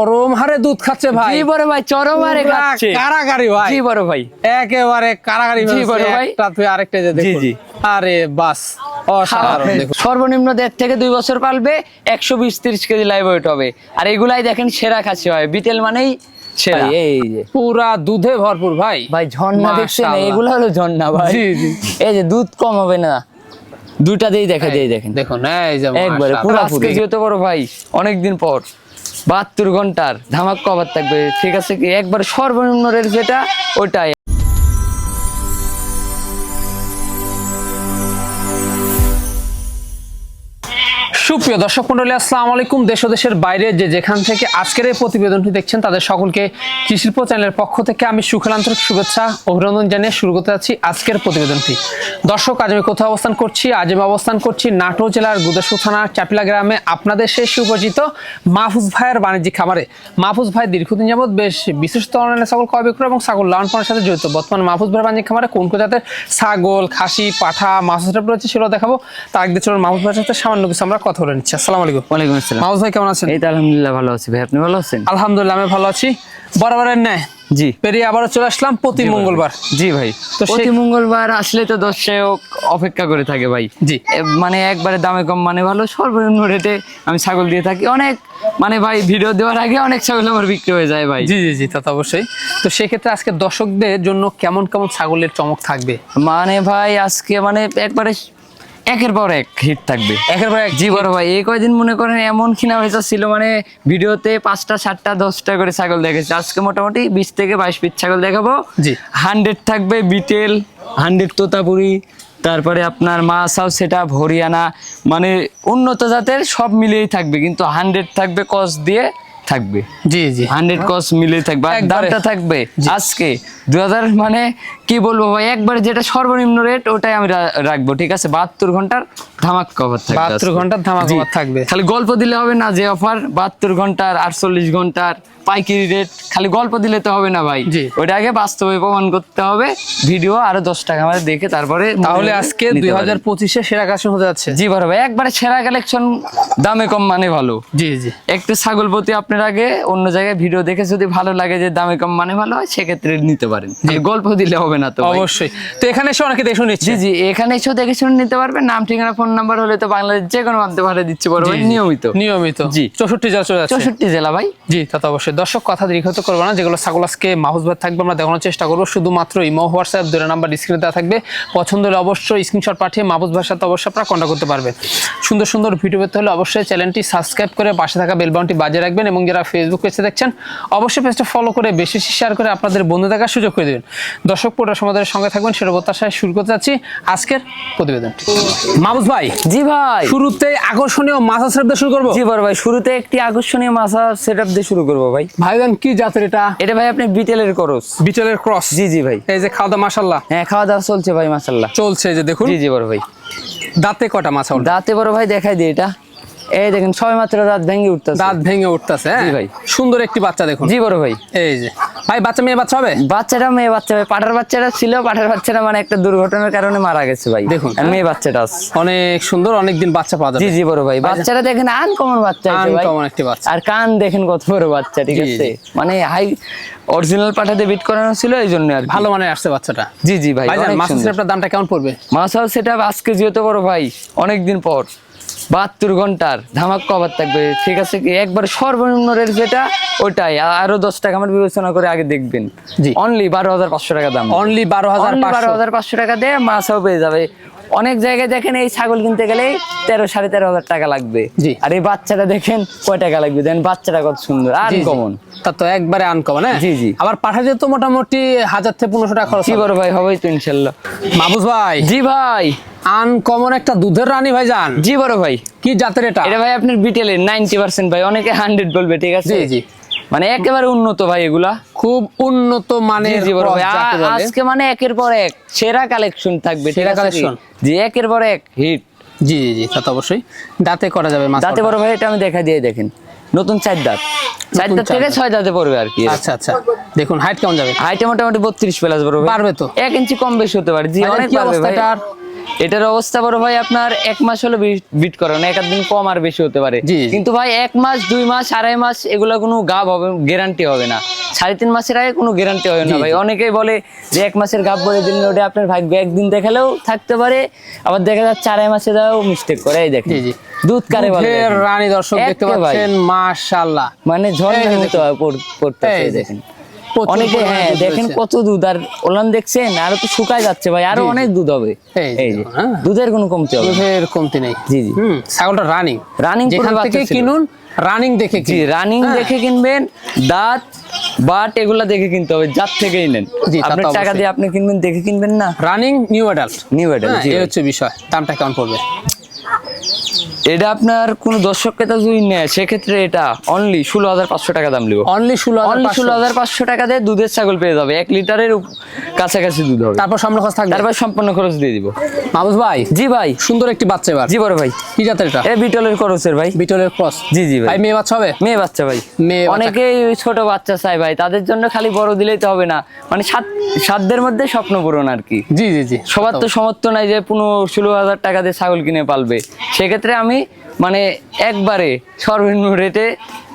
গরম হারে দুধ খাচ্ছে ভাই। জি বড় ভাই চরম আরে পুরা খাচ্ছে। কারাগারি ভাই। জি বড় ভাই। একেবারে কারাগারি জি, বড় ভাই। একটা তুই আরেকটা যে দেখুন। জি। আরে বাস অসাধারণ। দেখুন। সর্বনিম্ন দেড় থেকে দুই বছর পালবে একশো বিশ তিরিশ কেজি লাইভ ওয়েট হবে। আর এগুলাই দেখেন সেরা খাসি হয়। বিটেল মানেই সেরা। এই যে। পুরা দুধে ভরপুর ভাই। ভাই ঝর্ণা দেখছেন। এগুলো হলো ঝর্ণা ভাই। জি, জি। এই যে দুধ কম হবে না। দুইটা দিয়ে দেখা দিয়ে দেখেন। দেখুন এই যে একবারে। পুরো আজকে যেহেতু বড় ভাই অনেকদিন পর। বাহাত্তর ঘণ্টার ধামাক কভার থাকবে। ঠিক আছে একবার সর্বনিম্ন রেল যেটা ওটাই। সুপ্রিয় দর্শক মন্ডলী, আসসালামু আলাইকুম। দেশ দেশের বাইরে যে যেখান থেকে আজকের এই প্রতিবেদনটি দেখছেন, তাদের সকলকে কৃষিল্প চ্যানেলের পক্ষ থেকে আমি সুখেল আন্তরিক শুভেচ্ছা অভিনন্দন জানিয়ে শুরু করতে যাচ্ছি আজকের প্রতিবেদনটি। দর্শক, আজ আমি কোথাও অবস্থান করছি? আজ আমি অবস্থান করছি নাটোর জেলার গুদেশপুর থানার চাপিলা গ্রামে আপনাদের সেই সুপরিচিত মাহফুজ ভাইয়ের বাণিজ্যিক খামারে। মাহফুজ ভাই, দীর্ঘদিন যাবৎ বেশ বিশেষ ধরনের ছাগল ক্রয় বিক্রয় এবং ছাগল লালন পালনের সাথে জড়িত। বর্তমান মাহফুজ ভাইয়ের বাণিজ্যিক খামারে কোন কোন জাতের ছাগল, খাসি, পাঠা, মাছ রয়েছে সেগুলো দেখাবো। তার চলুন মাহফুজ ভাইয়ের সাথে সামান্য কিছু আমরা কথা বলে নিচ্ছি। আসসালামু আলাইকুম। ওয়ালাইকুম আসসালাম। মাহফুজ ভাই কেমন আছেন? এই তো আলহামদুলিল্লাহ ভালো আছি ভাই আপনি ভালো আছেন? আলহামদুলিল্লাহ আমি ভালো আছি। বরাবরের ন্যায়। জি। পেরিয়ে আবারও চলে আসলাম প্রতি মঙ্গলবার। জি ভাই। তো প্রতি মঙ্গলবার আসলে তো দর্শক অপেক্ষা করে থাকে ভাই। জি। মানে একবারে দামে কম মানে ভালো সর্বনিম্ন রেটে আমি ছাগল দিয়ে থাকি। অনেক মানে ভাই ভিডিও দেওয়ার আগে অনেক ছাগল আমার বিক্রি হয়ে যায় ভাই। জি জি জি তা তো অবশ্যই। তো সেক্ষেত্রে আজকে দর্শকদের জন্য কেমন কেমন ছাগলের চমক থাকবে? মানে ভাই আজকে মানে একবারে একের পর এক হিট থাকবে। একের পর এক জি বড় ভাই এই কয়দিন মনে করেন এমন কিনা হয়েছে ছিল মানে ভিডিওতে পাঁচটা সাতটা দশটা করে ছাগল দেখেছি আজকে মোটামুটি বিশ থেকে বাইশ পিস ছাগল দেখাবো। জি। হান্ড্রেড থাকবে বিটেল হান্ড্রেড তোতাপুরি তারপরে আপনার মাছাও সেটা হরিয়ানা মানে উন্নত জাতের সব মিলিয়েই থাকবে কিন্তু হান্ড্রেড থাকবে কস দিয়ে থাকবে। জি জি। হান্ড্রেড কস মিলিয়ে থাকবে। আর। দামটা থাকবে আজকে দু হাজার মানে কি বলব ভাই? একবারে যেটা সর্বনিম্ন রেট ওটাই আমি রাখব ঠিক আছে? বাহাত্তর ঘণ্টার ধামাক কভার থাকবে বাহাত্তর ঘণ্টার ধামাক offer থাকবে। খালি গল্প দিলে হবে না যে অফার বাহাত্তর ঘণ্টার আটচল্লিশ ঘণ্টার পাইকারি রেট খালি গল্প দিলে তো হবে না ভাই। ওটা আগে বাস্তবে প্রমাণ করতে হবে ভিডিও আরও দশ টাকা আমাদের দেখে তারপরে তাহলে আজকে দুই হাজার পঁচিশে সেরা কাশন হতে যাচ্ছে। জি বড় ভাই একবারে সেরা কালেকশন দামে কম মানে ভালো। জি জি। একটু ছাগল প্রতি আপনার আগে অন্য জায়গায় ভিডিও দেখে যদি ভালো লাগে যে দামে কম মানে ভালো হয় সেক্ষেত্রে নিতে পারেন। গল্প দিলে হবে না। তো অবশ্যই। তো এখানে এসে অনেকে দেখে নিচ্ছে। জি জি এখানে এসেও দেখে শুনে নিতে পারবেন নাম ঠিকানা ফোন নাম্বার হলে তো বাংলাদেশ যে কোনো মাধ্যমে ভাড়া দিচ্ছে বড় ভাই নিয়মিত। নিয়মিত। জি। চৌষট্টি যা চলে যাচ্ছে। চৌষট্টি জেলা ভাই। জি তা তো অবশ্যই। দর্শক কথা দীর্ঘত করব না। যেগুলো ছাগল আজকে মাহুস থাকবে আমরা দেখানোর চেষ্টা করব। শুধুমাত্র ইমো হোয়াটসঅ্যাপ দুটো নাম্বার স্ক্রিনে দেওয়া থাকবে। পছন্দ হলে অবশ্যই স্ক্রিনশট পাঠিয়ে সাথে অবশ্যই আপনারা কন্ট্যাক্ট করতে পারবেন। সুন্দর সুন্দর ভিডিও পেতে হলে অবশ্যই চ্যানেলটি সাবস্ক্রাইব করে পাশে থাকা বেল বাটনটি বাজিয়ে রাখবেন এবং যারা ফেসবুক পেজে দেখছেন অবশ্যই পেজটা ফলো করে বেশি বেশি শেয়ার করে আপনাদের বন্ধু দেখার সুযোগ করে দেবেন। দর্শক পুরো সমাজের সঙ্গে থাকবেন সেটা প্রত্যাশায় শুরু করতে যাচ্ছি আজকের প্রতিবেদনটি। মাহবুজ ভাই জি ভাই। শুরুতে আকর্ষণীয় মাছ দিয়ে শুরু করব? জি বড় ভাই শুরুতে একটি আকর্ষণীয় মাছা সেট দিয়ে শুরু করব ভাই। ভাইজান কি জাতের এটা? এটা ভাই আপনি বিটেলের করস। বিটেলের ক্রস? জি জি ভাই। এই যে খাওয়া দাওয়া মাসাল্লাহ হ্যাঁ খাওয়া দাওয়া চলছে ভাই মাসাল্লাহ চলছে এই যে দেখুন। জি জি বড় ভাই। দাঁতে কটা মাছ দাঁতে বড় ভাই দেখাই দিই এটা। এই দেখেন ছয় মাত্র দাঁত ভেঙে উঠতেছে। দাঁত ভেঙে উঠতেছে হ্যাঁ? জি ভাই। সুন্দর একটি বাচ্চা দেখুন। জি বড় ভাই। এই যে। ভাই বাচ্চা মেয়ে বাচ্চা হবে? বাচ্চাটা মেয়ে বাচ্চা ভাই পাঠার বাচ্চাটা ছিল পাঠার বাচ্চাটা মানে একটা দুর্ঘটনার কারণে মারা গেছে ভাই। দেখুন। মেয়ে বাচ্চাটা আছে। অনেক সুন্দর অনেক দিন বাচ্চা পাওয়া যাবে। জি জি বড় ভাই। বাচ্চাটা দেখেন আনকমন বাচ্চা আছে ভাই। আনকমন একটি বাচ্চা। আর কান দেখেন কত বড় বাচ্চা ঠিক আছে? মানে হাই অরিজিনাল পাঠাতে বিট করানো ছিল এই জন্য আর ভালো মানে আসছে বাচ্চাটা। জি জি ভাই মাছ সুন্দর। দামটা কেমন পড়বে? মাছাও সেটা আজকে যেহেতু বড় ভাই অনেকদিন পর। বাহাত্তর ঘণ্টার ধামাক কভার থাকবে। ঠিক আছে কি? একবার সর্বনিম্ন রেট যেটা ওটাই। আরও দশ টাকা আমার বিবেচনা করে আগে দেখবেন। জি। অনলি বারো হাজার পাঁচশো টাকা দাম। অনলি বারো হাজার বারো হাজার পাঁচশো টাকা দিয়ে মাছও পেয়ে যাবে। অনেক জায়গায় দেখেন এই ছাগল কিনতে গেলে তেরো সাড়ে তেরো হাজার টাকা লাগবে। আর এই বাচ্চাটা দেখেন কয় টাকা লাগবে? দেখেন বাচ্চাটা কত সুন্দর আর। কমন তা তো একবারে আনকমন হ্যাঁ? জি, জি। আবার পাঠাতে তো মোটামুটি হাজার থেকে পনেরোশো টাকা খরচ কি হবে। বড় ভাই হবেই তো ইনশাল্লাহ। মাহবুজ ভাই। জি ভাই। আনকমন একটা দুধের রানী ভাই যান জি বড় ভাই। কি জাতের এটা? এটা ভাই আপনার বিটেলের নাইনটি পার্সেন্ট ভাই অনেকে হান্ড্রেড বলবে ঠিক আছে? জি, জি। মানে একেবারে উন্নত ভাই এগুলা। খুব উন্নত বলে। আজকে মানে একের পর এক সেরা কালেকশন থাকবে সেরা আছে কি? জি একের পর এক হিট জি জি জি তা তো অবশ্যই। দাঁতে করা যাবে মাছ দাঁতে বড় ভাই এটা আমি দেখা দিয়ে দেখেন। নতুন চার দাঁত। চার দাঁত থেকে ছয় দাঁতে পড়বে আর কি। আচ্ছা আচ্ছা। দেখুন হাইট কেমন যাবে? হাইটে মোটামুটি বত্রিশ প্লাস বড় ভাই। পারবে তো? এক ইঞ্চি কম বেশি হতে পারে। জি অনেক পারবে ভাই। এটার? অবস্থা বড় ভাই আপনার এক মাস হলে বিট করে না এক দিন কম আর বেশি হতে পারে। কিন্তু ভাই এক মাস দুই মাস আড়াই মাস এগুলো কোনো গাব হবে গ্যারান্টি হবে না সাড়ে তিন মাসের আগে কোনো গ্যারান্টি হবে না ভাই অনেকেই বলে যে এক মাসের গাব বলে দিলেন ওটা আপনার ভাগ্য একদিন দেখালেও থাকতে পারে আবার দেখা যাচ্ছে আড়াই মাসে যাও মিস্টেক করে এই দেখেন। দুধ কারে বলে রানী দর্শক দেখতে। পাচ্ছেন মাশাআল্লাহ মানে এই ঝর্ণার যে মতো পড়- পড়তেছে এই যে। দেখেন অনেকে হ্যাঁ দেখেন কত দুধ আর ওলান দেখছেন আরও তো শুকায় যাচ্ছে ভাই আরও। অনেক দুধ হবে। এই যে হ্যাঁ। দুধের কোনো কমতি হবে দুধের কমতি নেই। জি, জি। ছাগলটা রানিং রানিং যেখান থেকে কিনুন রানিং দেখে জি রানিং হ্যাঁ। দেখে কিনবেন দাঁত বাট এগুলা দেখে কিনতে হবে যার থেকেই নেন। আপনার টাকা দিয়ে আপনি কিনবেন দেখে কিনবেন না? Running new adult new adult জি এই হচ্ছে বিষয় দামটা কেমন পড়বে? এটা আপনার কোন দর্শক ক্রেতা যদি নেয় সেক্ষেত্রে এটা অনলি ষোলো হাজার পাঁচশো টাকা দাম লিব অনলি ষোলো অনলি ষোলো হাজার পাঁচশো টাকা দিয়ে দুধের ছাগল পেয়ে যাবে। এক লিটারের কাছাকাছি দুধ হবে। তারপর সামনে খরচ থাকবে? তারপর সম্পূর্ণ খরচ দিয়ে দিব। মাহবুব ভাই জি ভাই। সুন্দর একটি বাচ্চা এবার। জি বড় ভাই। কি জাতের এটা? এ বিটলের খরচের ভাই। বিটলের ক্রস। জি জি ভাই। মেয়ে বাচ্চা হবে? মেয়ে বাচ্চা ভাই। মেয়ে। অনেকেই ছোট বাচ্চা চাই ভাই। তাদের জন্য খালি বড় দিলেই তো হবে না। মানে সাত সাধ্যের মধ্যে স্বপ্ন পূরণ আর কি। জি জি জি। সবার তো সমর্থ নাই যে পনেরো ষোলো হাজার টাকা দিয়ে ছাগল কিনে পালবে। সেক্ষেত্রে আমি মানে একবারে সর্বনিম্ন রেটে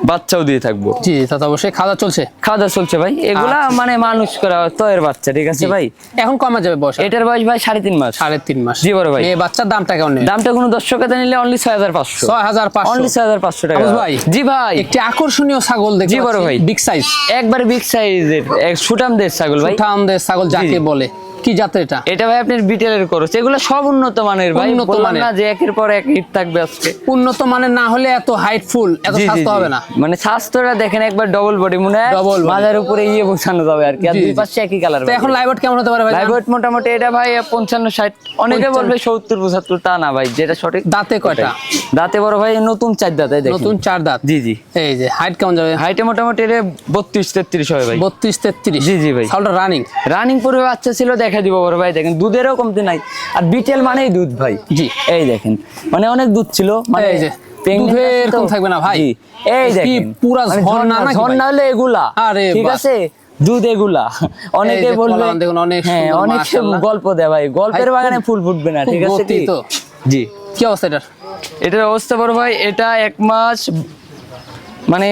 বাচ্চাও দিয়ে থাকব। জি তা তো অবশ্যই খাওয়া চলছে। খাওয়া চলছে ভাই। এগুলা মানে মানুষ করা তয়ের বাচ্চা ঠিক আছে ভাই? এখন কমা যাবে বয়স? এটার বয়স ভাই সাড়ে তিন মাস। সাড়ে তিন মাস। জি বড় ভাই। মেয়ে বাচ্চার দামটা কেমন দামটা কোনো দর্শক হাতে নিলে অনলি ছয় হাজার পাঁচশো। ছয় হাজার অনলি পাঁচশো ছয় হাজার পাঁচশো টাকা। ভাই। জি ভাই। একটি আকর্ষণীয় ছাগল দেখতে জি বড় ভাই। বিগ সাইজ একবারে বিগ সাইজের এক সুটাম দের ছাগল ভাই। আমাদের ছাগল যাকে বলে। কি জাতের এটা? এটা ভাই আপনার বিটেলের খরচ এগুলো সব উন্নত মানের ভাই। উন্নত মানের। না যে একের পর এক হিট থাকবে আজকে। উন্নত মানের না হলে এত হাইটফুল এত জি, জি, স্বাস্থ্য হবে না। মানে স্বাস্থ্যটা দেখেন একবার ডবল বডি মনে হয় body। মাথার উপরে ইয়ে বসানো যাবে আর কি। আর দুই পাশে একই কালার তো এখন লাইভ কেমন হতে পারে ভাই লাইভ মোটামুটি এটা ভাই পঞ্চান্ন ষাট। অনেকে বলবে সত্তর পঁচাত্তর তা না ভাই যেটা সঠিক। দাঁতে কয়টা? দাঁতে বড় ভাই নতুন চার দাঁতে দেখেন। নতুন চার দাঁত? জি জি। এই যে হাইট কেমন যাবে? হাইটে মোটামুটি এটা বত্রিশ তেত্রিশ হবে ভাই। বত্রিশ তেত্রিশ। জি, জি ভাই। ছাগলটা রানিং রানিং পূর্বে বাচ্চা ছিল দেখা দিব বড় ভাই দেখেন দুধেরও কমতি নাই। আর বিটেল মানেই দুধ ভাই। জি। এই দেখেন মানে অনেক দুধ ছিল মানে এই যে, pregnant দুধের আছে তো। কম থাকবে না ভাই। এই দেখেন পুরা মানে ঝর্ণা নাকি ঝর্ণা হলে এগুলা ঠিক আছে? দুধ এগুলা। অনেকে বলবে কলাম দেখুন, অনেক হ্যাঁ গল্প দেয় ভাই। গল্পের বাগানে ফুল ফুটবে না ঠিক আছে গতি কি? জি। কি অবস্থা এটার? এটার অবস্থা বড় ভাই এটা এক মাস মানে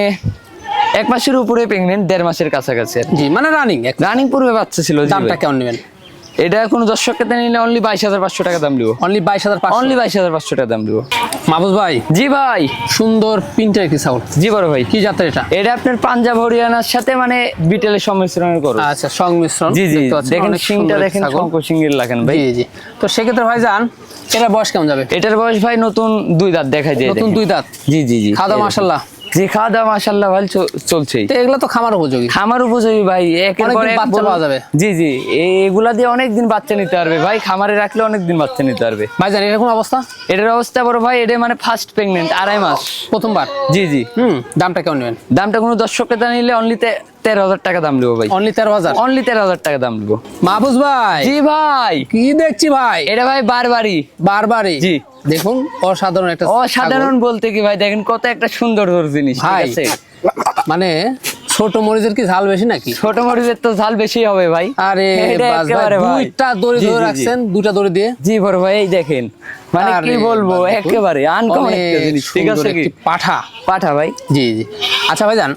এক মাসের উপরে প্রেগনেন্ট দেড় মাসের কাছাকাছি জি মানে রানিং রানিং পূর্বে বাচ্চা ছিল দামটা। কেমন নেবেন? এটা কোনো দর্শক ক্ষেত্রে নিলে অনলি বাইশ হাজার পাঁচশো টাকা দাম দিব। অনলি বাইশ হাজার অনলি বাইশ হাজার পাঁচশো টাকা দাম মাহবুব ভাই জি ভাই। সুন্দর কি ছাগল জি বড় ভাই। কি জাতের এটা? এটা আপনার পাঞ্জাব হরিয়ানার সাথে মানে বিটেলের সংমিশ্রণের করো আচ্ছা সংমিশ্রণ। জি জি। দেখেন সিংটা দেখেন শঙ্কর লাগেন ভাই। জি জি। তো সেক্ষেত্রে ভাই যান এটা বয়স কেমন যাবে? এটার বয়স ভাই নতুন দুই দাঁত দেখাই যায় নতুন দুই দাঁত? জি জি জি। খাওয়া দাওয়া জি খাওয়া দাওয়া মাসাল্লাহ ভাই চলছে তো এগুলো তো খামার উপযোগী। খামার উপযোগী ভাই একের পর এক বাচ্চা পাওয়া যাবে। জি জি এগুলা দিয়ে অনেকদিন বাচ্চা নিতে পারবে ভাই খামারে রাখলে অনেক দিন বাচ্চা নিতে পারবে। ভাই জানি এরকম অবস্থা? এটার অবস্থা বড় ভাই এটা মানে ফার্স্ট প্রেগনেন্ট আড়াই মাস। প্রথমবার? জি জি। হুম দামটা কেমন নেবেন? দামটা কোনো দর্শক ক্রেতা নিলে অনলি তেরো হাজার টাকা দাম ভাই। অনলি তেরো হাজার? অনলি তেরো হাজার টাকা দাম নেব মাহবুজ ভাই জি ভাই। কি দেখছি ভাই? এটা ভাই বারবারই। বারবারই? জি। দেখুন অসাধারণ একটা অসাধারণ বলতে কি ভাই দেখেন কত একটা সুন্দর জিনিস ঠিক আছে? মানে ছোট মরিচের কি ঝাল বেশি নাকি? ছোট মরিচের তো ঝাল বেশি হবে ভাই। আরে। দুইটা দড়ি ধরে। রাখছেন দুইটা দড়ি দিয়ে? জি বড় ভাই এই দেখেন। মানে কি বলব একেবারে আনকমন একটা জিনিস ঠিক আছে কি? পাঠা। পাঠা ভাই। জি জি। আচ্ছা ভাই জান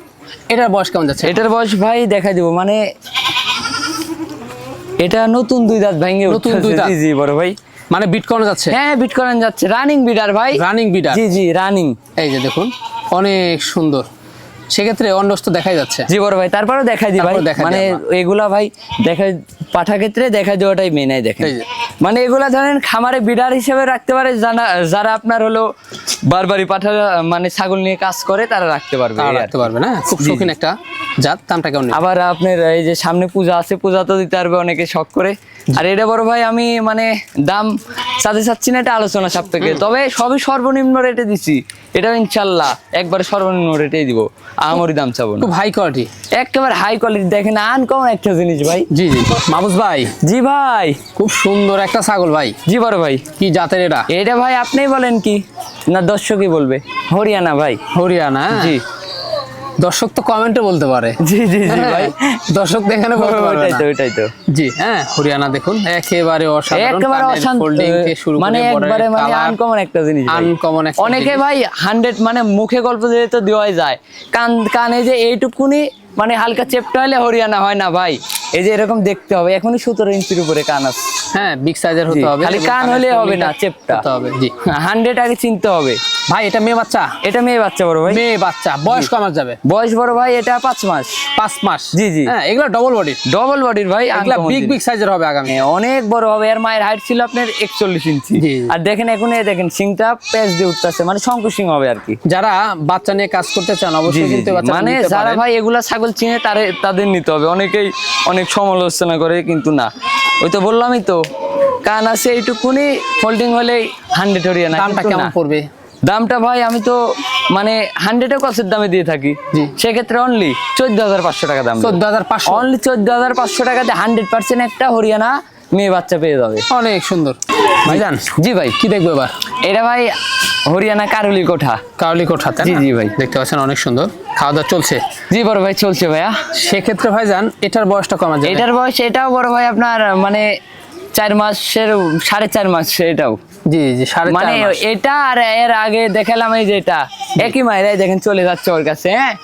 এটার বয়স কেমন যাচ্ছে? এটার বয়স ভাই দেখা দিব মানে এটা নতুন দুই দাঁত ভাঙে নতুন দুই দাঁত? জি জি বড় ভাই। মানে বিট করানো যাচ্ছে? হ্যাঁ বিট করানো যাচ্ছে। রানিং বিডার ভাই। রানিং বিডার জি জি রানিং এই যে দেখুন অনেক সুন্দর। সেক্ষেত্রে অন্যস্ত দেখাই যাচ্ছে। জি বড় ভাই তারপরেও দেখাই দি ভাই। মানে এগুলা ভাই দেখা পাঠা ক্ষেত্রে দেখা দেওয়াটাই মেনাই দেখেন। এই মানে এগুলা ধরেন খামারে বিডার হিসেবে রাখতে পারে জানা যারা আপনার হলো বারবারই পাঠা মানে ছাগল নিয়ে কাজ করে তারা রাখতে পারবে রাখতে পারবে না? খুব। শৌখিন একটা জাত দামটা কেমন আবার আপনার এই যে সামনে পূজা আছে পূজা তো দিতে পারবে অনেকে শখ করে। আর এটা বড় ভাই আমি মানে দাম সাথে চাচ্ছি না এটা আলোচনা সাপেক্ষে। তবে সবই সর্বনিম্ন রেটে দিছি। এটা ইনশাল্লাহ একবারে সর্বনিম্ন রেটেই দিব। আমারই দাম চাবো না। হাই কোয়ালিটি একেবারে হাই কোয়ালিটি দেখেন আনকমন একটা জিনিস ভাই। জি জি। মাহবুজ ভাই। জি ভাই। খুব সুন্দর একটা ছাগল ভাই। জি বড় ভাই। কি জাতের এটা? এটা ভাই আপনিই বলেন কি? না দর্শকই বলবে। হরিয়ানা ভাই। হরিয়ানা? জি। দর্শক তো কমেন্টে বলতে পারে। জি জি জি হ্যাঁ, ভাই। দর্শক তো এখানে বলতে পারে ওইটাই তো ওইটাই তো। জি হ্যাঁ হরিয়ানা দেখুন একেবারে অসাধারণ একেবারে অসাধারণ ফোল্ডিং থেকে শুরু মানে একবারে মানে আনকমন একটা জিনিস আনকমন একটা অনেকে ভাই হান্ড্রেড মানে মুখে গল্প দিলে তো দেওয়াই যায়। কান কানে যে এইটুকুনি মানে হালকা চেপটা হলে হরিয়ানা হয় না ভাই। এই যে এরকম দেখতে হবে এখনই সতেরো ইঞ্চির উপরে কান আছে। হ্যাঁ বিগ সাইজের হতে হবে খালি কান হলে হবে না, চেপটা। হতে হবে জি। হান্ড্রেড আগে চিনতে হবে। ভাই এটা মেয়ে বাচ্চা? এটা মেয়ে বাচ্চা বড় ভাই। মেয়ে বাচ্চা বয়স কমার যাবে? বয়স বড় ভাই এটা পাঁচ মাস। পাঁচ মাস? জি, জি। হ্যাঁ এগুলো ডবল বডি ডবল বডির ভাই এগুলা বিগ বিগ সাইজের হবে আগামী। হ্যাঁ, অনেক বড় হবে। এর মায়ের হাইট ছিল আপনার একচল্লিশ ইঞ্চি। আর দেখেন এখন এই দেখেন সিংটা পেঁচ দিয়ে উঠতেছে মানে শঙ্কু সিং হবে আর কি। যারা বাচ্চা নিয়ে কাজ করতে চান অবশ্যই কিন্তু মানে যারা ভাই এগুলা ছাগল চিনে তারে তাদের নিতে হবে। অনেকেই অনেক সমালোচনা করে কিন্তু না। ওই তো বললামই তো কান আছে এইটুকুনি ফোল্ডিং হলেই হান্ড্রেড হরিয়ানা দামটা কেমন না। পড়বে? দামটা ভাই আমি তো মানে হান্ড্রেডে কসের দামে দিয়ে থাকি। সেক্ষেত্রে অনলি চোদ্দ হাজার পাঁচশো টাকা দাম চোদ্দ হাজার পাঁচশো। অনলি চোদ্দ হাজার পাঁচশো টাকাতে হান্ড্রেড পার্সেন্ট একটা হরিয়ানা মেয়ে বাচ্চা পেয়ে যাবে। অনেক সুন্দর। ভাইজান জি ভাই কি দেখব এবার? এটা ভাই হরিয়ানা কারুলি কোঠা। কাউলি কোঠা জি, জি ভাই। দেখতে পাচ্ছেন অনেক সুন্দর। খাওয়া দাওয়া চলছে? জি বড় ভাই চলছে ভাইয়া। সেক্ষেত্রে ভাইজান এটার বয়সটা কমা যাবে এটার বয়স এটাও বড় ভাই আপনার মানে চার মাসের সাড়ে চার মাস এটাও। জি জি সাড়ে মানে এটা আর এর আগে দেখালাম এই যে এটা। একই মায়ের এই দেখেন চলে যাচ্ছে ওর কাছে হ্যাঁ?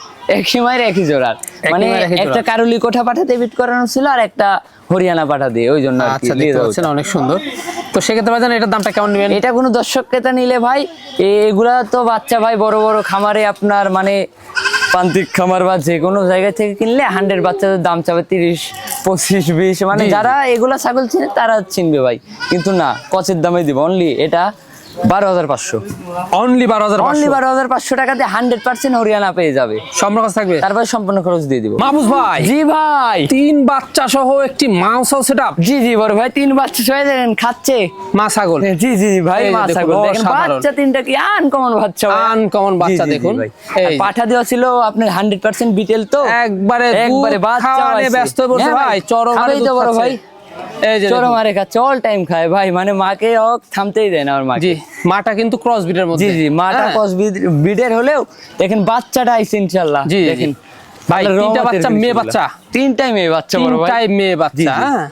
মায়ের একই জোড়ার মানে একটা কারুলি কোঠা পাঠাতে বিট করানো ছিল আর একটা হরিয়ানা পাঠা দিয়ে ওই জন্য আচ্ছা দিয়ে দেখতে পাচ্ছেন অনেক সুন্দর। তো সেক্ষেত্রে ভাইজান এটার দামটা কেমন নেবেন? এটা কোনো দর্শক ক্রেতা নিলে ভাই এগুলা তো বাচ্চা ভাই বড় বড় খামারে আপনার মানে প্রান্তিক খামার বা যে কোনো জায়গা থেকে কিনলে হান্ড্রেড বাচ্চাদের দাম চাবে তিরিশ পঁচিশ বিশ মানে। যারা এগুলা ছাগল চিনে তারা চিনবে ভাই। কিন্তু না কচের দামে দিব। অনলি এটা বারো হাজার পাঁচশো। অনলি বারো হাজার অনলি বারো হাজার পাঁচশো টাকাতে হান্ড্রেড পার্সেন্ট হরিয়ানা পেয়ে যাবে। থাকবে। তারপরে সম্পূর্ণ খরচ দিয়ে দিব। ভাই। জি ভাই। তিন বাচ্চা সহ একটি মাউস সেট। আপ জি জি বড় ভাই তিন বাচ্চা সবাই দেখেন খাচ্ছে। মা ছাগল। জি জি জি ভাই মা ছাগল। দেখেন বাচ্চা তিনটা কি আনকমন বাচ্চা। Uncommon বাচ্চা দেখুন। পাঠা দেওয়া ছিল আপনার হান্ড্রেড পার্সেন্ট বিটেল তো। একবারে একবারে বাচ্চা ব্যস্ত হয়ে পড়ছে হ্যাঁ ভাই চরম তো বড় ভাই। অল টাইম খায়। ভাই মানে মাকে হোক থামতেই দেয় না আমার জি মাটা কিন্তু ক্রস মধ্যে। জি জি মাটা হ্যাঁ। কস বিডের হলেও দেখেন বাচ্চাটা আইছে ইনশাআল্লাহ। জি, দেখেন। ভাই, তিনটা বাচ্চা, মেয়ে বাচ্চা? তিনটাই মেয়ে বাচ্চা বড় ভাই। তিনটাই মেয়ে বাচ্চা হ্যাঁ।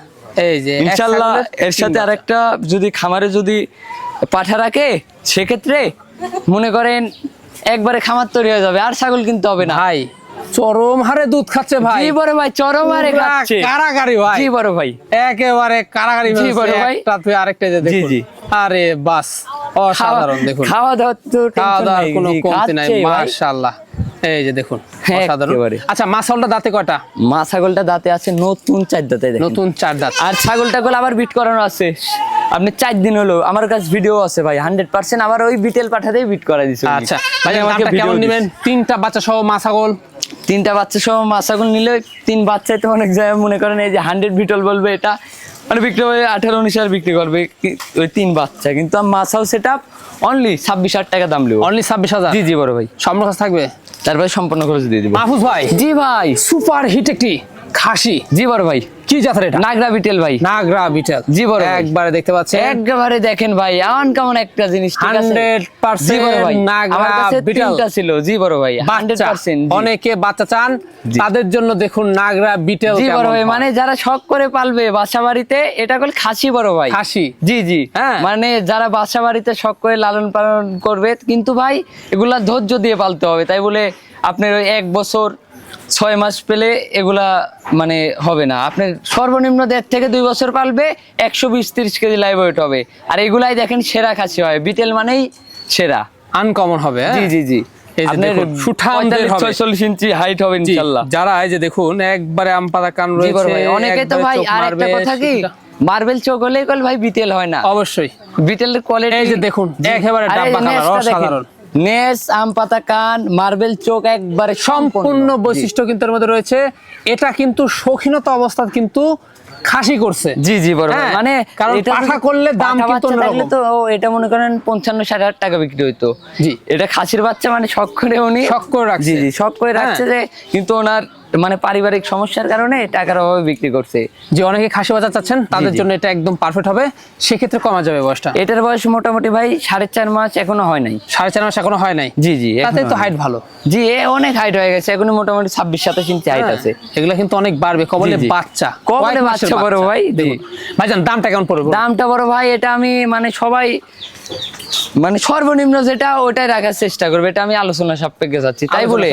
এই যে এক ইনশাল্লাহ এর সাথে। আরেকটা যদি খামারে যদি পাঠা রাখে সেক্ষেত্রে মনে করেন একবারে খামার তৈরি হয়ে যাবে। আর ছাগল কিনতে হবে না। ভাই চরম হারে দুধ খাচ্ছে ভাই। জি বড় ভাই চরম আরে পুরা খাচ্ছে। কারাগারি ভাই। জি বড় ভাই। একেবারে কারাগারি জি, বড় ভাই। একটা তুই আরেকটা যে দেখুন। জি। আরে বাস অসাধারণ দেখুন। খাওয়া দাওয়া তো খাওয়া দাওয়ার কোনো কমতি নাই। মাশাআল্লাহ। এই যে দেখুন অসাধারণ। আচ্ছা মাছালটা দাঁতে কয়টা? মা ছাগলটা দাঁতে আছে নতুন চার দাঁতে দেখেন। নতুন চার দাঁত। আর ছাগলটা গুলো আবার বিট করানো আছে। আপনি চার দিন হলো আমার কাছে ভিডিও আছে ভাই হান্ড্রেড পার্সেন্ট আবার ওই বিটেল পাঠাতেই বিট করা দিছে উনি। আচ্ছা ভাই আমাকে কেমন। নেবেন তিনটা বাচ্চা সহ মা ছাগল তিনটা বাচ্চা সহ মা নিলে তিন বাচ্চায় তো অনেক জায়গায় মনে করেন এই যে হান্ড্রেড ভিটল বলবে এটা মানে বিক্রি হবে আঠারো উনিশ হাজার বিক্রি করবে ওই তিন বাচ্চা। কিন্তু মাছাও সেট আপ অনলি ছাব্বিশ হাজার টাকা দাম নেব। অনলি ছাব্বিশ হাজার? জি জি বড় ভাই। সম্পর্ক থাকবে তারপরে সম্পূর্ণ খরচ দিয়ে দিব। মাহফুজ ভাই। জি ভাই সুপার হিট একটি খাসি। জি বড় ভাই। কি জাতের এটা? নাগরা বিটেল ভাই। নাগরা বিটেল। জি বড় একবারে দেখতে পাচ্ছেন। একবারে দেখেন ভাই আন কেমন একটা জিনিস ঠিক আছে? 100% জি বড় ভাই। নাগরা কাছে ছিল জি বড় ভাই হান্ড্রেড বাচ্চা পার্সেন্ট অনেকে বাচ্চা চান তাদের জন্য দেখুন নাগরা বিটেল জি বড় ভাই মানে যারা শখ করে পালবে বাসা বাড়িতে এটা করলে খাসি বড় ভাই। খাসি। জি জি। হ্যাঁ। মানে যারা বাসা বাড়িতে শখ করে লালন পালন করবে কিন্তু ভাই এগুলা ধৈর্য দিয়ে পালতে হবে। তাই বলে আপনার ওই এক বছর ছয় মাস পেলে এগুলা মানে হবে না। আপনার সর্বনিম্ন দেড় থেকে দুই বছর পালবে একশো বিশ তিরিশ কেজি লাইভ ওয়েট হবে। আর এগুলাই দেখেন সেরা খাসি হয়। বিটেল মানেই সেরা। আনকমন হবে হ্যাঁ? জি জি জি। যারা এই যে দেখুন একবারে কান রয়েছে ভাই অনেকে তো ভাই চোখ আর একটা কথা কি? মার্বেল চোখ ভাই বিটেল হয় না। অবশ্যই। বিটেলের কোয়ালিটি এই যে দেখুন, একেবারে ডাব্বা কালার, অসাধারণ। নেস আম পাতা কান মার্বেল চোখ একবারে সম্পূর্ণ বৈশিষ্ট্য কিন্তু এর মধ্যে রয়েছে এটা কিন্তু শৌখিনতা অবস্থা কিন্তু খাসি করছে জি জি বড় হ্যাঁ, মানে কারণ পাঠা করলে দাম কিন্তু অন্যরকম। তো এটা মনে করেন পঞ্চান্ন ষাট হাজার টাকা বিক্রি হইতো জি। এটা খাসির বাচ্চা মানে শখ করে উনি শখ করে রাখছে। জি জি শখ করে হ্যাঁ। রাখছে যে কিন্তু ওনার মানে পারিবারিক সমস্যার কারণে টাকার অভাবে বিক্রি করছে। যে অনেকে খাসি বাজার চাচ্ছেন তাদের জন্য এটা একদম পারফেক্ট হবে। সেক্ষেত্রে কমা যাবে বয়সটা? এটার বয়স মোটামুটি ভাই সাড়ে চার মাস এখনও হয় নাই। সাড়ে চার মাস এখনও হয় নাই? জি জি তাতে তো হাইট ভালো। জি এ অনেক হাইট হয়ে গেছে এখন মোটামুটি ছাব্বিশ সাতাশ ইঞ্চি হাইট হ্যাঁ, আছে। এগুলা কিন্তু অনেক বাড়বে কবলে। বাচ্চা কবলে বাচ্চা বড় ভাই, জি। দেখুন। ভাইজান দামটা কেমন পড়বে দামটা বড় ভাই এটা আমি মানে সবাই মানে সর্বনিম্ন যেটা ওটাই রাখার চেষ্টা করবে এটা আমি আলোচনা সাপেক্ষে যাচ্ছি তাই বলে?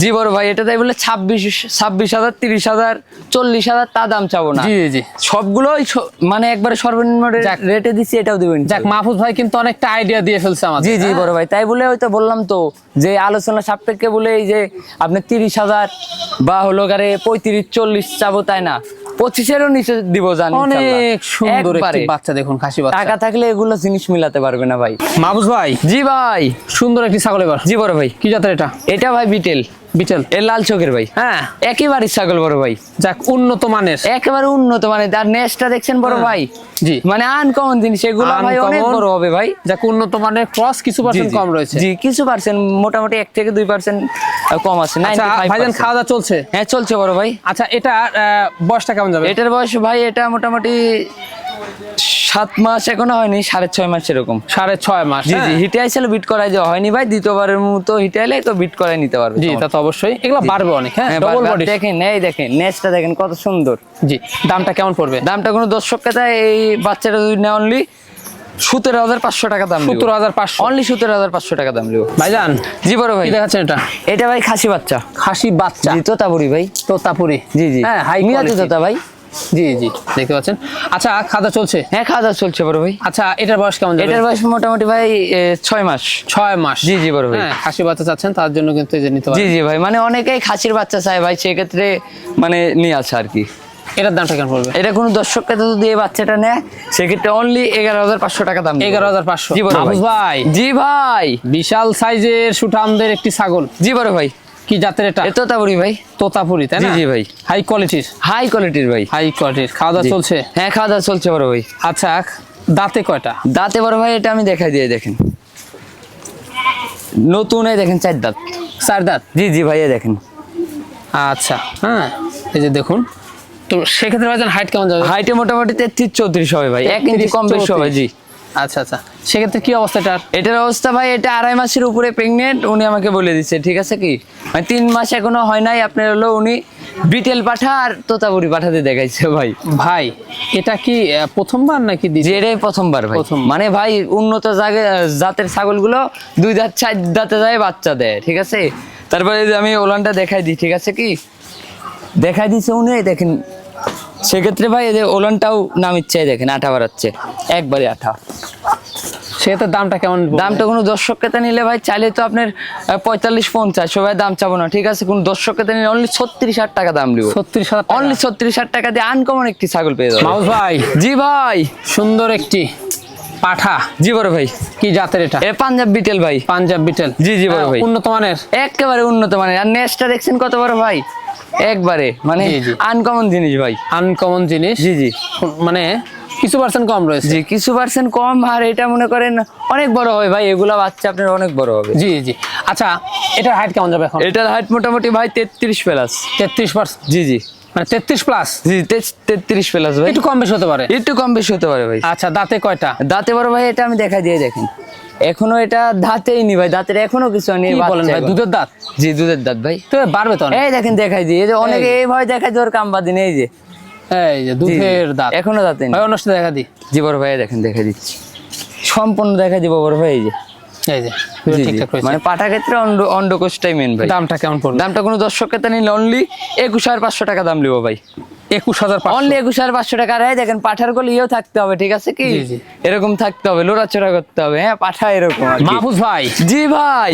জি বড় ভাই এটা তাই বলে ছাব্বিশ ছাব্বিশ হাজার তিরিশ হাজার চল্লিশ হাজার তা দাম চাবো না। জি সবগুলোই মানে একবারে সর্বনিম্ন রেটে দিচ্ছি এটাও দিবেন যাক মাহফুজ ভাই কিন্তু অনেকটা আইডিয়া দিয়ে ফেলছে আমার জি জি হ্যাঁ? বড় ভাই তাই বলে হয়তো বললাম তো যে আলোচনা সাপেক্ষে বলে এই যে আপনি তিরিশ হাজার বা হলো গারে পঁয়ত্রিশ চল্লিশ চাবো তাই না? পঁচিশেরও নিচে দিব জানি অনেক সুন্দর একটি বাচ্চা দেখুন খাসি বাচ্চা। টাকা থাকলে এগুলো জিনিস মিলাতে পারবে না ভাই। মাহফুজ ভাই? জি ভাই। সুন্দর একটি ছাগল এবার জি বড় ভাই। কি জাতের এটা? এটা ভাই বিটেল। বিটেল এর লাল চোখের ভাই। হ্যাঁ। একেবারে ছাগল বড় ভাই। যাক উন্নত মানের। একেবারে উন্নত মানে তার নেসটা দেখছেন বড় হ্যাঁ। ভাই? জি। মানে আনকমন জিনিস। এগুলো ভাই অনেক বড় হবে ভাই। যাক উন্নত মানের ক্রস কিছু পার্সেন্ট কম রয়েছে। জি কিছু পার্সেন্ট মোটামুটি এক থেকে দুই পার্সেন্ট কম আছে। আচ্ছা 95% ভাইজান খাওয়া দাওয়া চলছে? হ্যাঁ চলছে বড় ভাই। আচ্ছা এটা বয়সটা কেমন যাবে? এটার বয়স ভাই এটা মোটামুটি সাত মাস এখনও হয়নি সাড়ে ছয় মাস এরকম। সাড়ে ছয় মাস জি জি হ্যাঁ? হিটে আইসালে বিট করাই দেওয়া হয়নি ভাই দ্বিতীয়বারের মতো হিটে আইলে তো বিট করাই নিতে পারবে জি তা তো অবশ্যই। এগুলো বাড়বে অনেক হ্যাঁ হ্যাঁ, ডবল বডি দেখেন এই দেখেন নেসটা দেখেন কত সুন্দর। জি দামটা কেমন পড়বে? দামটা কোনো দর্শক কথা এই বাচ্চাটা যদি না অনলি সতেরো হাজার পাঁচশো টাকা দাম সত্তর হাজার পাঁচশো। অনলি সতেরো হাজার পাঁচশো টাকা দাম লিব ভাইজান জি বড় ভাই। দেখাচ্ছেন এটা? এটা ভাই খাসি বাচ্চা। খাসি বাচ্চা। তোতাপুরি ভাই। তোতাপুরি। জি জি। হ্যাঁ হাই মিরাতে তোতা ভাই। জি জি দেখতে পাচ্ছেন। আচ্ছা দাওয়া চলছে? হ্যাঁ দাওয়া চলছে বড় ভাই। আচ্ছা এটার বয়স কেমন এটার বয়স মোটামুটি ভাই ছয় মাস। ছয় মাস। জি, জি, বড় ভাই। হ্যাঁ খাসি বাচ্চা চাচ্ছেন তার জন্য কিন্তু এই যে নিতে জি জি ভাই মানে অনেকেই খাসির বাচ্চা চায় ভাই সেক্ষেত্রে মানে নিয়ে আসে আর কি। এটার দামটা কেমন পড়বে? এটা কোনো দর্শককে যদি এই বাচ্চাটা নেয় সেক্ষেত্রে অনলি এগারো হাজার পাঁচশো টাকা দাম এগারো হাজার পাঁচশো। জি বড় ভাই। ভাই। জি ভাই। বিশাল সাইজের সুঠামদের একটি ছাগল। জি বড় ভাই। কি জাতের এটা? তোতাপুরি ভাই। তোতাপুরি তাই না? জি, ভাই। হাই কোয়ালিটির হাই কোয়ালিটির ভাই। হাই কোয়ালিটির খাওয়া দাওয়া চলছে? হ্যাঁ খাওয়া দাওয়া চলছে বড় ভাই। আচ্ছা দাঁতে কয়টা? দাঁতে বড় ভাই এটা আমি দেখাই দিয়ে দেখেন। নতুন এই দেখেন চার দাঁত। চার দাঁত? জি জি ভাই দেখেন। আচ্ছা হ্যাঁ। এই যে দেখুন। তো সেক্ষেত্রে ভাইজান হাইট কেমন যাবে? হাইটে মোটামুটি তেত্রিশ চৌত্রিশ হবে ভাই। এক ইঞ্চি কম বেশি হবে জি। আচ্ছা আচ্ছা। সেক্ষেত্রে কি অবস্থা এটার এটার অবস্থা ভাই এটা আড়াই মাসের উপরে প্রেগনেন্ট উনি আমাকে বলে দিচ্ছে ঠিক আছে কি? মানে তিন মাস এখনও হয় নাই আপনার হলো উনি বিটেল পাঠা আর তোতাপুরি পাঠাতে দেখাইছে ভাই। ভাই এটা কি প্রথমবার নাকি এটাই প্রথমবার ভাই। প্রথম। মানে ভাই উন্নত জাতের ছাগলগুলো দুই দাঁত চার দাঁতে যায় বাচ্চা দেয় ঠিক আছে? তারপরে আমি ওলানটা দেখাই দিই ঠিক আছে কি? দেখাই দিচ্ছে উনি দেখেন সেক্ষেত্রে ভাই এদের যে ওলানটাও নাম ইচ্ছাই দেখেন আঠা বাড়াচ্ছে। একবারে আঠা। সেক্ষেত্রে দামটা কেমন দামটা কোনো দর্শক কেতা নিলে ভাই চাইলে তো আপনার পঁয়তাল্লিশ পঞ্চাশ সবাই দাম চাবো না। ঠিক আছে কোন দর্শক কেতা নিলে অনলি ছত্রিশ হাজার টাকা দাম নিব। ছত্রিশ হাজার অনলি ছত্রিশ হাজার টাকা দিয়ে আনকমন একটি ছাগল পেয়ে যাব। ভাই। জি ভাই। সুন্দর একটি পাঠা। জি বড় ভাই। কি জাতের এটা? এ পাঞ্জাব বিটেল ভাই। পাঞ্জাব বিটেল। জি, জি, বড় ভাই। উন্নত মানের? একেবারে উন্নত মানের। আর নেক্সটটা দেখছেন কত বড় ভাই? একবারে মানে। আনকমন জিনিস ভাই। আনকমন জিনিস? জি জি। মানে কিছু পার্সেন্ট কম রয়েছে? জি কিছু পার্সেন্ট কম আর এটা মনে করেন অনেক বড় হবে ভাই। এগুলা বাচ্চা আপনার অনেক বড় হবে। জি জি। আচ্ছা এটার হাইট কেমন যাবে এখন? এটার হাইট মোটামুটি ভাই তেত্রিশ প্লাস তেত্রিশ পার্সেন্ট জি জি। মানে তেত্রিশ প্লাস জি তেত্রিশ প্লাস ভাই। একটু কম বেশি হতে পারে। একটু কম বেশি হতে পারে ভাই। আচ্ছা দাঁতে কয়টা? দাঁতে বড় ভাই এটা আমি দেখা দিয়ে দেখেন। এখনও এটা দাঁতেই নি ভাই দাঁতের এখনও কিছু নেই বলেন ভাই দুধের দাঁত? জি দুধের দাঁত ভাই। তো বাড়বে তো। এই দেখেন দেখাই দিই এই যে অনেকে এইভাবে দেখাই দিয়ে ওর কাম বাদ দিন এই যে। এই যে দুধের দাঁত। এখনও দাঁতে নেই। ভাই অন্য দেখা দি। জি বড় ভাই দেখেন দেখা দিচ্ছি। সম্পূর্ণ দেখা দিব বড় ভাই এই যে। এই যে পুরো জি, জি। ঠিকঠাক রয়েছে। মানে পাঠা ক্ষেত্রে অন্ড অন্ডকোষটাই মেন ভাই। দামটা কেমন পড়বে দামটা কোনো দর্শক ক্ষেত্রে নিলে অনলি একুশ হাজার পাঁচশো টাকা দাম লিবো ভাই। একুশ হাজার অনলি একুশ হাজার পাঁচশো টাকা। রে দেখেন পাঠার গল ইয়েও থাকতে হবে ঠিক আছে কি? জি, জি। এরকম থাকতে হবে লোড়াচড়া করতে হবে হ্যাঁ পাঠা এরকম মাহফুজ ভাই। জি ভাই।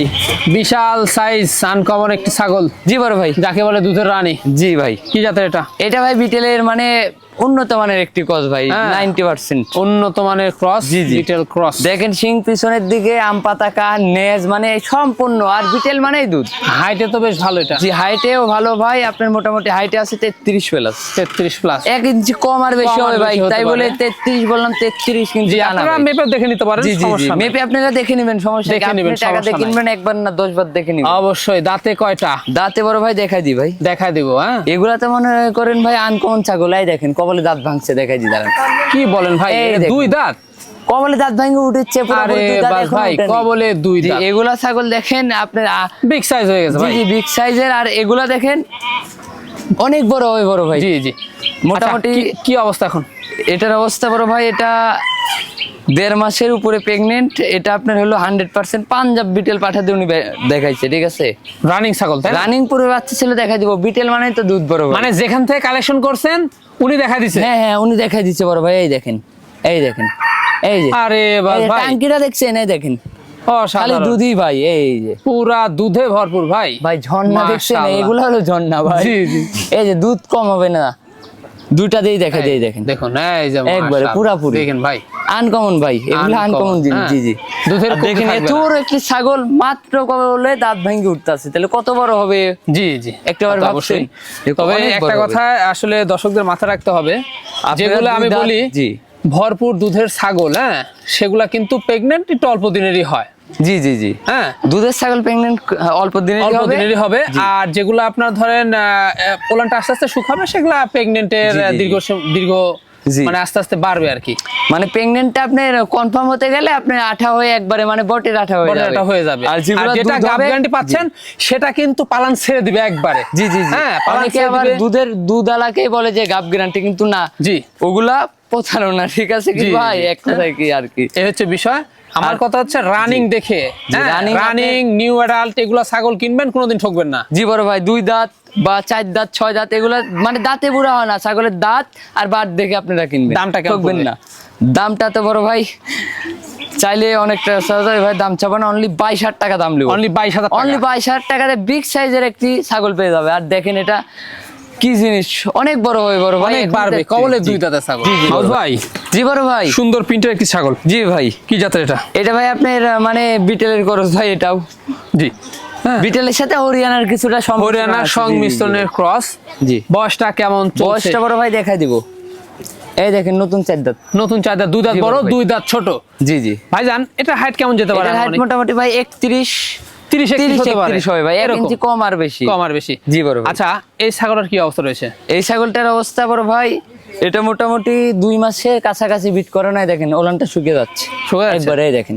বিশাল সাইজ আনকমন একটি ছাগল। জি বড় ভাই। যাকে বলে দুধের রানী। জি ভাই। কি জাতের এটা? এটা ভাই বিটেলের মানে উন্নত মানের একটি ক্রস ভাই হ্যাঁ। নাইনটি পার্সেন্ট উন্নত মানের ক্রস জি, জি। ডিটেল ক্রস দেখেন সিং পিছনের দিকে আম পাতাকা নেজ মানে সম্পূর্ণ আর বিটেল মানেই দুধ। হাইটে তো বেশ ভালো এটা। জি হাইটেও ভালো ভাই আপনার মোটামুটি হাইটে আছে তেত্রিশ প্লাস। তেত্রিশ প্লাস এক ইঞ্চি কম আর বেশি হবে ভাই তাই বলে। তেত্রিশ বললাম তেত্রিশ কিন্তু আপনারা মেপে দেখে নিতে পারেন সমস্যা। মেপে আপনারা দেখে নেবেন সমস্যা দেখে দেখে নেবেন টাকা একবার না দশ বার দেখে নিবেন। অবশ্যই দাঁতে কয়টা? দাঁতে বড় ভাই দেখাই দি ভাই। দেখাই দিব হ্যাঁ? এগুলা তো মনে করেন ভাই আনকমন ছাগল এই দেখেন কবলে দাঁত ভাঙছে দেখাই দি দাঁড়ান। কি বলেন ভাই। দুই দাঁত? কবলে দাঁত ভাঙে উঠেছে ভাই কবলে দুই এগুলা ছাগল দেখেন আপনার বিগ সাইজ হয়ে গেছে ভাই। বিগ সাইজের আর এগুলা দেখেন অনেক বড় হয় বড় ভাই। জি জি। মোটামুটি আচ্ছা, কি- অবস্থা এখন? এটার অবস্থা বড় ভাই এটা দেড় মাসের উপরে প্রেগনেন্ট এটা আপনার হলো হান্ড্রেড পার্সেন্ট পাঞ্জাব বিটেল পাঠাতে উনি দেখাইছে ঠিক আছে? রানিং ছাগল তাই রানিং পুরো বাচ্চা ছিল দেখাই দিব বিটেল মানে তো দুধ বড় মানে যেখান থেকে কালেকশন করছেন উনি দেখা দিছে? হ্যাঁ হ্যাঁ উনি দেখাই দিচ্ছে বড় ভাই এই দেখেন এই দেখেন এই যে। আরে টাঙ্কিটা দেখছেন এই দেখেন। খালি দুধই ভাই এই যে। পুরা দুধে ভরপুর ভাই। ভাই ঝর্ণা দেখছেন? এগুলো হলো ঝর্ণা ভাই। জি, জি। এই যে দুধ কম হবে না। দুইটা দিয়েই দেখা যায় দেখেন। দেখুন এই যে একবারে পুরাপুরি। দেখেন ভাই। আনকমন ভাই এগুলো আনকমন। জিনিস। জি জি। দুধের দেখেন এতর একটি ছাগল মাত্র কবে বলে দাঁত ভেঙে উঠতেছে। তাহলে কত বড় হবে? জি জি। একটাবার ভাবছেন? তবে একটা কথা আসলে দর্শকদের মাথা রাখতে হবে। যেগুলো আমি বলি জি। ভরপুর দুধের ছাগল হ্যাঁ সেগুলা কিন্তু প্রেগনেন্ট একটু অল্প দিনেরই হয়। জি জি জি হ্যাঁ দুধের ছাগল প্রেগনেন্ট অল্প দিনের অল্প দিনেরই হবে আর যেগুলো আপনার ধরেন পোলানটা আস্তে আস্তে শুকাবে সেগুলা প্রেগনেন্টের। দীর্ঘ দীর্ঘ। মানে আস্তে আস্তে বাড়বে আর কি। মানে প্রেগনেন্টটা আপনার কনফার্ম হতে গেলে আপনার আঠা হয়ে একবারে মানে বটের আঠা হয়ে যাবে। বড়টা হয়ে যাবে। আর যেটা গাব গ্যারান্টি পাচ্ছেন সেটা কিন্তু পালান ছেড়ে দিবে একবারে। জি জি জি। হ্যাঁ পালান অনেকে আবার দুধের দুধ আলাকেই বলে যে গাব গ্যারান্টি কিন্তু না। জি। ওগুলা প্রতারণা ঠিক আছে? কি ভাই। এক কথায় কি আর কি? এই হচ্ছে বিষয়। আমার কথা হচ্ছে রানিং দেখে। রানিং নিউ অ্যাডাল্ট এগুলো ছাগল কিনবেন কোনোদিন ঠকবেন না। জি বড় ভাই দুই দাঁত বা চার দাঁত ছয় দাঁত এগুলা মানে দাঁতে বুড়া হয় না ছাগলের দাঁত আর বাট দেখে আপনারা কিনবেন। দামটা ঠকবেন না। দামটা তো বড় ভাই চাইলে অনেকটা সহজ হয় ভাই দাম চাবো না অনলি বাইশ হাজার টাকা দাম নেব। অনলি বাইশ হাজার অনলি বাইশ হাজার টাকাতে বিগ সাইজের একটি ছাগল পেয়ে যাবে। আর দেখেন এটা কি জিনিস অনেক বড় হবে বড় ভাই। অনেক এখন কবলে। দুই ছাগল। ভাই। জি বড় ভাই। সুন্দর প্রিন্টের একটি ছাগল। জি ভাই। কি জাতের এটা? এটা ভাই আপনার মানে বিটেলের খরচ ভাই এটাও। জি। হ্যাঁ বিটেলের সাথে হরিয়ানার কিছুটা হরিয়ানার। সংমিশ্রণের ক্রস জি। বয়সটা কেমন বয়সটা বড় ভাই দেখাই দিব। এই দেখেন নতুন চার দাঁত। নতুন চার দাঁত দুই দাঁত বড় দুই দাঁত ছোট। জি জি। ভাইজান এটা হাইট কেমন যেতে পারে হাইট মোটামুটি ভাই একত্রিশ হতে পারে। ভাই। ইঞ্চি কম আর বেশি। কম আর বেশি। জি বড় আচ্ছা এই ছাগলের কি অবস্থা রয়েছে? এই ছাগলটার অবস্থা বড় ভাই এটা মোটামুটি দুই মাসের কাছাকাছি বিট করে নাই দেখেন ওলানটা শুকিয়ে যাচ্ছে। শুকিয়ে যাচ্ছে? একবারে এই দেখেন।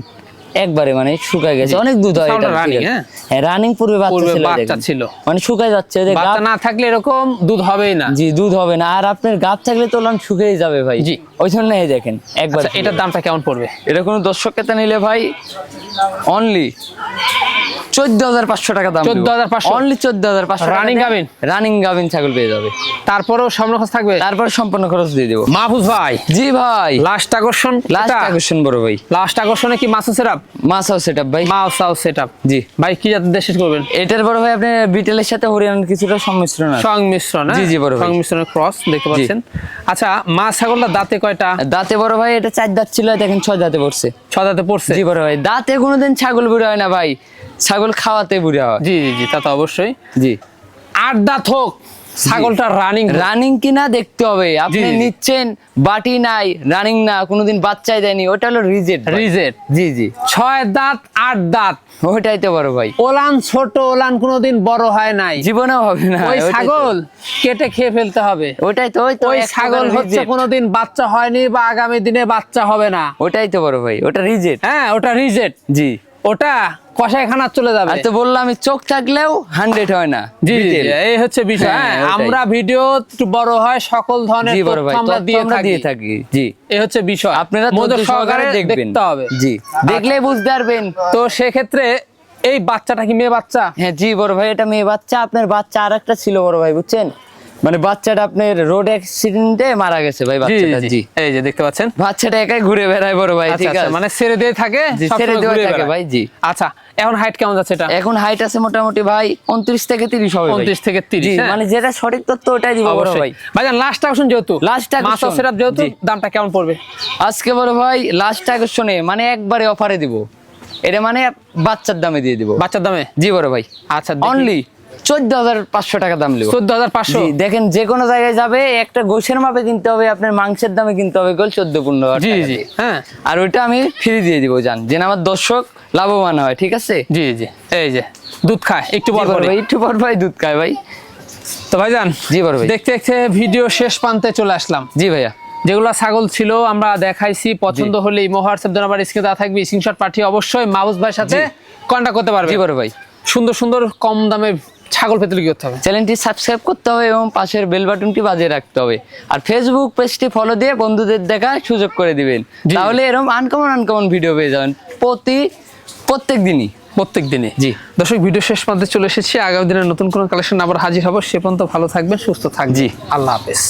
একবারে মানে শুকায় গেছে। অনেক দুধ হয় এটা রানিং হ্যাঁ? হ্যাঁ রানিং পূর্বে বাচ্চা ছিল। মানে শুকায় যাচ্ছে যে বাচ্চা না থাকলে এরকম দুধ হবেই না। জি দুধ হবে না। আর আপনার গাব থাকলে তো লান শুকিয়ে যাবে ভাই। জি। ওই জন্য এই দেখেন একবার আচ্ছা এটার দামটা কেমন পড়বে? এটা কোনো দর্শক কেতা নিলে ভাই অনলি চোদ্দ হাজার পাঁচশো টাকা দাম 14,500 অনলি চোদ্দ হাজার পাঁচশো Running গাভীন? রানিং গাভিন ছাগল পেয়ে যাবে। তারপরেও সামনে খরচ থাকবে? তারপর সম্পূর্ণ খরচ দিয়ে দেবো। মাহফুজ ভাই। জি ভাই। লাস্ট আকর্ষণ? লাস্ট আকর্ষণ বড় ভাই। লাস্ট আকর্ষণে কি মাছ সেটআপ মাছ হাউস সেট ভাই। মাছ সেটআপ জি। ভাই কি জাতের দেশে করবেন? এটার বড় ভাই আপনি বিটেলের সাথে হরিয়ানার কিছুটা সংমিশ্রণ সংমিশ্রণ হ্যাঁ? জি, জি, বড় ভাই। সংমিশ্রণের ক্রস দেখতে পাচ্ছেন। আচ্ছা মা ছাগলটা দাঁতে কয়টা? দাঁতে বড় ভাই এটা চার দাঁত ছিল দেখেন ছয় দাঁতে পড়ছে। ছ দাঁতে পড়ছে? জি বড় ভাই। দাঁতে কোনোদিন ছাগল বুড়া হয় না ভাই। ছাগল খাওয়াতে বুড়া হয়। জি জি জি তা তো অবশ্যই। জি। আট দাঁত হোক ছাগলটা রানিং রানিং কিনা দেখতে হবে। আপনি। নিচ্ছেন বাটি নাই রানিং না কোনোদিন বাচ্চাই দেয়নি ওটা হলো রিজেক্ট রিজেট। জি জি। ছয় দাঁত আট দাঁত। ওটাই তো বড় ভাই। ওলান ছোট ওলান কোনোদিন বড় হয় নাই। জীবনেও হবে না ওই ছাগল কেটে খেয়ে ফেলতে হবে। ওটাই তো ওই তো ওই ছাগল হচ্ছে কোনোদিন বাচ্চা হয়নি বা আগামী দিনে বাচ্চা হবে না। ওটাই তো বড় ভাই ওটা রিজেক্ট হ্যাঁ ওটা রিজেট। জি। ওটা কষাইখানা চলে যাবে। তো বললাম আমি চোখ থাকলেও হান্ড্রেড হয় না জি জি, এই হচ্ছে বিষয়। হ্যাঁ, হ্যাঁ। আমরা ভিডিও বড় হয় সকল ধরনের আমরা দিয়ে থাকি। জি। এই হচ্ছে বিষয়। আপনারা সহকারে দেখবেন। দেখতে হবে। জি দেখলেই বুঝতে পারবেন। তো সেক্ষেত্রে এই বাচ্চাটা কি মেয়ে বাচ্চা? হ্যাঁ জি বড় ভাই এটা মেয়ে বাচ্চা আপনার বাচ্চা আর একটা ছিল বড় ভাই বুঝছেন? মানে বাচ্চাটা আপনার রোড অ্যাক্সিডেন্টে মারা গেছে ভাই বাচ্চাটা জি এই যে দেখতে পাচ্ছেন। বাচ্চাটা একাই ঘুরে বেড়ায় বড় ভাই আচ্ছা, ঠিক আচ্ছা, আছে। মানে ছেড়ে দিয়ে থাকে ছেড়ে ঘুরে থাকে ভাই, জি। আচ্ছা এখন হাইট কেমন যাচ্ছে এটা? এখন হাইট আছে মোটামুটি ভাই উনত্রিশ থেকে তিরিশ হবে 29 থেকে 30, হ্যাঁ। মানে যেটা সঠিক তথ্য ওটাই দিব বড় ভাই। ভাইজান লাস্ট আকর্ষণ যেহেতু লাস্ট আকর্ষণ। সেটআপ যেহেতু দামটা কেমন পড়বে? আজকে বড় ভাই লাস্ট আকর্ষণে মানে একবারে অফারে দিব। এটা মানে বাচ্চার দামে দিয়ে দিব। বাচ্চার দামে? জি বড় ভাই। আচ্ছা অনলি চোদ্দ হাজার পাঁচশো টাকা দাম নেব চোদ্দ হাজার পাঁচশো? দেখেন যে কোনো জায়গায় যাবে একটা গোছের মাপে কিনতে হবে আপনার মাংসের দামে কিনতে হবে গোল চোদ্দ পনেরো জি জি হ্যাঁ। আর ওইটা আমি ফ্রি দিয়ে দিব জান। যেন আমার দর্শক লাভবান হয় ঠিক আছে? জি জি এই যে দুধ খায় একটু পর ভাই একটু পর ভাই দুধ খায় ভাই। তো ভাইজান জি বড় ভাই। দেখতে দেখতে ভিডিও শেষ প্রান্তে চলে আসলাম। জি ভাইয়া। যেগুলো ছাগল ছিল আমরা দেখাইছি। পছন্দ হলে ইমো হোয়াটসঅ্যাপ নাম্বার স্ক্রিনে দেওয়া থাকবে। স্ক্রিনশট পাঠিয়ে অবশ্যই মাহবুজ ভাইয়ের সাথে কন্ট্যাক্ট করতে পারবে জি বড় ভাই। সুন্দর সুন্দর কম দামে ছাগল পেতে কি করতে হবে। চ্যানেলটি সাবস্ক্রাইব করতে হবে এবং পাশের বেল বাটনটি বাজিয়ে রাখতে হবে। আর ফেসবুক পেজটি ফলো দিয়ে বন্ধুদের দেখা সুযোগ করে দিবেন। তাহলে এরকম আনকমন আনকমন ভিডিও পেয়ে যাবেন প্রতি প্রত্যেক দিনই। প্রত্যেক দিনে জি। দর্শক ভিডিও শেষ পর্যন্ত চলে এসেছি। আগামী দিনে নতুন কোনো কালেকশন আবার হাজির হব। সে পর্যন্ত ভালো থাকবেন সুস্থ থাকবেন। জি। আল্লাহ হাফেজ।